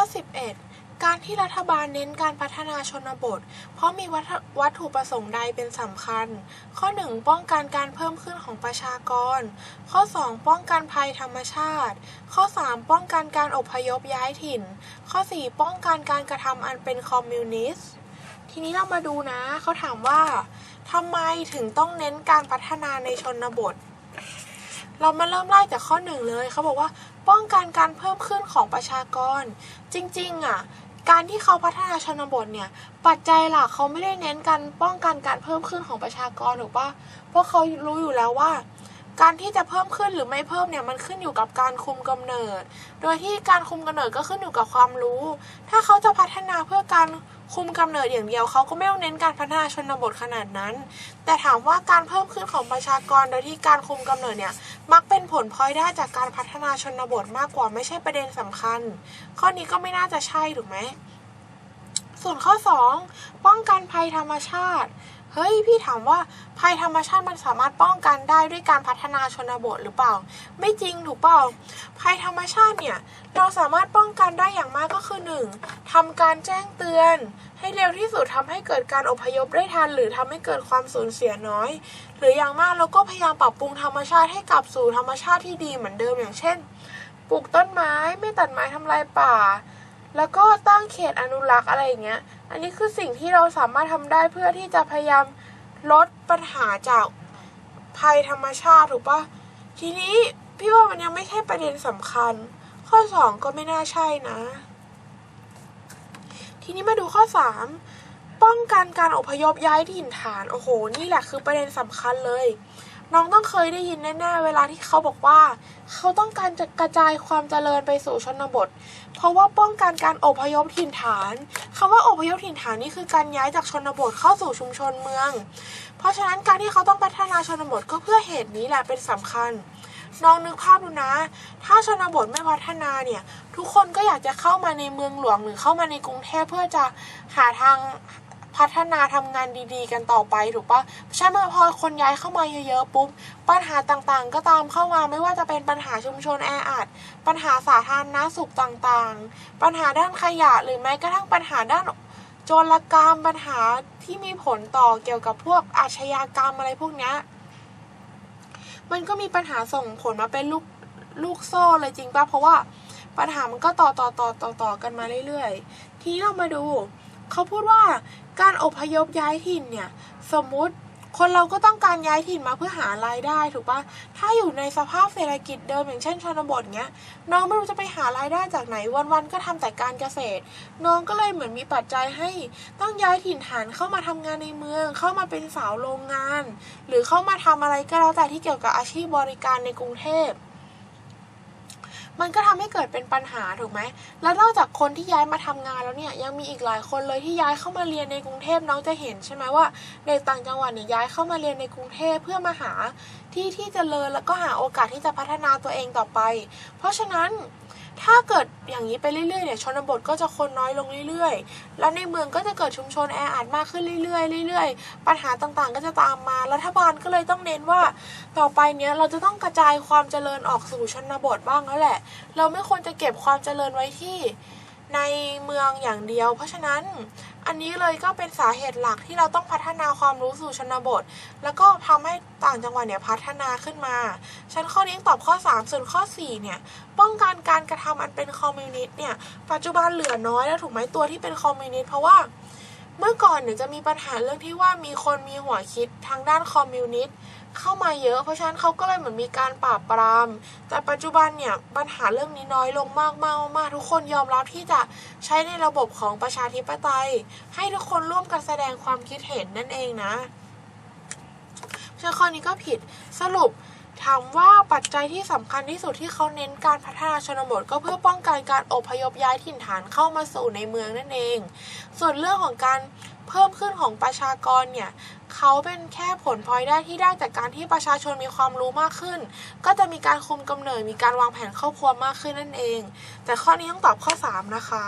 ข้อ 11 การที่รัฐบาลเน้นการพัฒนาชนบท เพราะมีวัตถุประสงค์ใดเป็นสำคัญ ข้อ 1 ป้องกันการเพิ่มขึ้นของประชากร ข้อ 2 ป้องกันภัยธรรมชาติ ข้อ 3 ป้องกันการอพยพย้ายถิ่น ข้อ 4 ป้องกันการกระทำอันเป็นคอมมิวนิสต์ทีนี้เรามาดูนะ เขาถามว่าทำไมถึงต้องเน้นการพัฒนาในชนบท เรามาเริ่มไล่จากข้อหนึ่งเลยเขาบอกว่าป้องกันการเพิ่มขึ้นของประชากร จริง ๆ อะ การที่เขาพัฒนาชนบทเนี่ย ปัจจัยหลักเขาไม่ได้เน้นการป้องกันการเพิ่มขึ้นของประชากรถูกปะเพราะเขารู้อยู่แล้วว่า การที่จะเพิ่มขึ้นหรือไม่เพิ่มเนี่ยมันขึ้นอยู่กับการคุมกำเนิด โดยที่การคุมกำเนิดก็ขึ้นอยู่กับความรู้ ถ้าเขาจะพัฒนาเพื่อการ คุมกำเนิดอย่างเดียวเขาก็ไม่ต้องเน้นการพัฒนาชนบทขนาดนั้น แต่ถามว่าการเพิ่มขึ้นของประชากรโดยที่การคุมกำเนิดเนี่ยมักเป็นผลพลอยได้จากการพัฒนาชนบทมากกว่าไม่ใช่ประเด็นสำคัญ ข้อนี้ก็ไม่น่าจะใช่ถูกไหมส่วนข้อ 2 ป้องกันภัยธรรมชาติเฮ้ยพี่ถามว่าภัยธรรมชาติมันสามารถป้องกันได้ด้วยการพัฒนาชนบทหรือเปล่า ไม่จริงถูกเปล่าภัยธรรมชาติเนี่ยเราสามารถป้องกันได้อย่างมากก็คือ 1. ทำการแจ้งเตือน ให้เร็วที่สุดทำให้เกิดการอพยพได้ทัน หรือทำให้เกิดความสูญเสียน้อย หรืออย่างมากเราก็พยายามปรับปรุงธรรมชาติให้กลับสู่ธรรมชาติที่ดีเหมือนเดิมอย่างเช่น ปลูกต้นไม้ไม่ตัดไม้ทำลายป่า แล้วก็ตั้งเขตอนุรักษ์อะไรอย่างเงี้ย อันนี้คือสิ่งที่เราสามารถทำได้เพื่อที่จะพยายามลดปัญหาจากภัยธรรมชาติถูกปะทีนี้พี่ว่ามันยังไม่ใช่ประเด็นสำคัญ ข้อ 2 ก็ไม่น่าใช่นะ ทีนี้มาดูข้อ 3 ป้องกันการอพยพย้ายถิ่นฐาน โอ้โห นี่แหละคือประเด็นสำคัญเลย น้องต้องเคยได้ยินแน่ๆ เวลาที่เขาบอกว่า เขาต้องการจะกระจายความเจริญไปสู่ชนบท เพราะว่าป้องกันการอพยพถิ่นฐานคำว่าอพยพถิ่นฐานนี่คือการย้ายจากชนบทเข้าสู่ชุมชนเมือง เพราะฉะนั้นการที่เขาต้องพัฒนาชนบทก็เพื่อเหตุนี้แหละเป็นสำคัญ น้องนึกภาพดูนะ ถ้าชนบทไม่พัฒนาเนี่ย ทุกคนก็อยากจะเข้ามาในเมืองหลวงหรือเข้ามาในกรุงเทพเพื่อจะหาทางพัฒนาทำงานดีๆ กันต่อไปถูกปะใช่ไหมพอคนย้ายเข้ามาเยอะๆปุ๊บปัญหาต่างๆ ก็ตามเข้ามาไม่ว่าจะเป็นปัญหาชุมชนแออัดปัญหาสาธารณสุขต่างๆ ปัญหาด้านขยะหรือแม้กระทั่งปัญหาด้านโจรกรรมปัญหาที่มีผลต่อเกี่ยวกับพวกอาชญากรรมอะไรพวกนี้ มันก็มีปัญหาส่งผลมาเป็นลูกลูกโซ่เลยจริงป่ะ เพราะว่าปัญหามันก็ต่อต่อต่อต่อต่อกันมาเรื่อยๆ ทีนี้เรามาดู เขาพูดว่าการอพยพย้ายถิ่นเนี่ย สมมุติ คนเราก็ต้องการย้ายถิ่นมาเพื่อหารายได้ถูกปะถ้าอยู่ในสภาพเศรษฐกิจเดิมอย่างเช่นชนบทเงี้ย น้องไม่รู้จะไปหารายได้จากไหนวันๆก็ทำแต่การเกษตร น้องก็เลยเหมือนมีปัจจัยให้ต้องย้ายถิ่นฐานเข้ามาทำงานในเมือง เข้ามาเป็นสาวโรงงาน หรือเข้ามาทำอะไรก็แล้วแต่ที่เกี่ยวกับอาชีพบริการในกรุงเทพ มันก็ทำให้เกิดเป็นปัญหาถูกไหม แล้วนอกจากคนที่ย้ายมาทำงานแล้วเนี่ยยังมีอีกหลายคนเลยที่ย้ายเข้ามาเรียนในกรุงเทพน้องจะเห็นใช่ไหมว่าเด็กต่างจังหวัดเนี่ยย้ายเข้ามาเรียนในกรุงเทพเพื่อมาหาที่ที่จเจริญแล้วก็หาโอกาสที่จะพัฒนาตัวเองต่อไป เพราะฉะนั้น ถ้าเกิดอย่างนี้ไปเรื่อยๆเนี่ยชนบทก็จะคนน้อยลงเรื่อยๆ แล้วในเมืองก็จะเกิดชุมชนแออัดมากขึ้นเรื่อยๆเรื่อยๆ ปัญหาต่างๆ ก็จะตามมา รัฐบาลก็เลยต้องเน้นว่า ต่อไปเนี้ยเราจะต้องกระจายความเจริญออกสู่ชนบทบ้างแล้วแหละ เราไม่ควรจะเก็บความเจริญไว้ที่ ในเมืองอย่างเดียว เพราะฉะนั้นอันนี้เลยก็เป็นสาเหตุหลักที่เราต้องพัฒนาความรู้สู่ชนบท แล้วก็ทำให้ต่างจังหวัดเนี่ยพัฒนาขึ้นมาฉันข้อนี้ตอบข้อ 3 ส่วนข้อ 4 เนี่ย ป้องกันการกระทำอันเป็นคอมมิวนิสต์เนี่ย ปัจจุบันเหลือน้อยแล้วถูกไหมตัวที่เป็นคอมมิวนิสต์เพราะว่า เมื่อก่อนเนี่ยจะมีปัญหาเรื่องที่ว่ามีคนมีหัวคิดทางด้านคอมมิวนิสต์เข้ามาเยอะ เพราะฉะนั้นเขาก็เลยเหมือนมีการปราบปราม แต่ปัจจุบันเนี่ยปัญหาเรื่องนี้น้อยลงมากมากมากทุกคนยอมรับที่จะใช้ในระบบของประชาธิปไตย ให้ทุกคนร่วมกันแสดงความคิดเห็นนั่นเองนะเชื่อข้อนี้ก็ผิดสรุป ถามว่าปัจจัยที่สำคัญที่สุดที่เขาเน้นการพัฒนาชนบท ก็เพื่อป้องกันการอพยพย้ายถิ่นฐานเข้ามาสู่ในเมืองนั่นเอง ส่วนเรื่องของการเพิ่มขึ้นของประชากรเนี่ยเขาเป็นแค่ผลพลอยได้ที่ได้จากการที่ประชาชนมีความรู้มากขึ้น ก็จะมีการคุมกำเนิดมีการวางแผนครอบครัวมากขึ้นนั่นเอง แต่ข้อนี้ต้องตอบข้อ 3 นะคะ